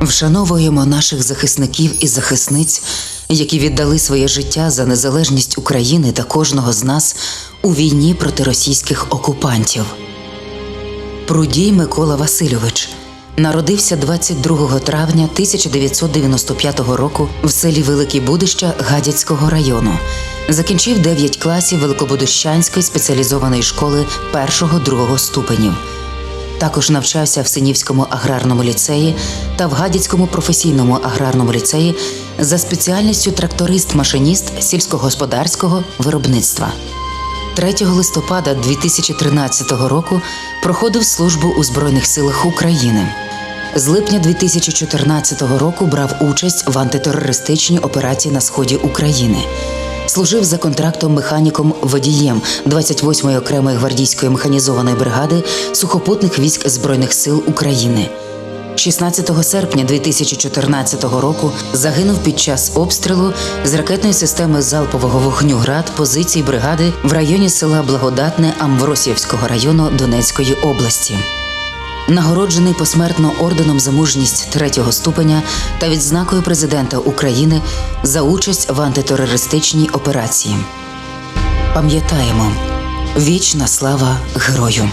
Вшановуємо наших захисників і захисниць, які віддали своє життя за незалежність України та кожного з нас у війні проти російських окупантів. Прудій Микола Васильович народився 22 травня 1995 року в селі Великі Будища Гадяцького району. Закінчив 9 класів Великобудищанської спеціалізованої школи 1-2 ступенів. Також навчався в Синівському аграрному ліцеї та в Гадяцькому професійному аграрному ліцеї за спеціальністю тракторист-машиніст сільськогосподарського виробництва. 3 листопада 2013 року проходив службу у Збройних силах України. З липня 2014 року брав участь в антитерористичній операції на сході України. Служив за контрактом механіком водієм 28-ї окремої гвардійської механізованої бригади сухопутних військ Збройних сил України. 16 серпня 2014 року загинув під час обстрілу з ракетної системи залпового вогню град позицій бригади в районі села Благодатне Амвросіївського району Донецької області. Нагороджений посмертно орденом за мужність третього ступеня та відзнакою президента України за участь в антитерористичній операції. Пам'ятаємо вічна слава герою.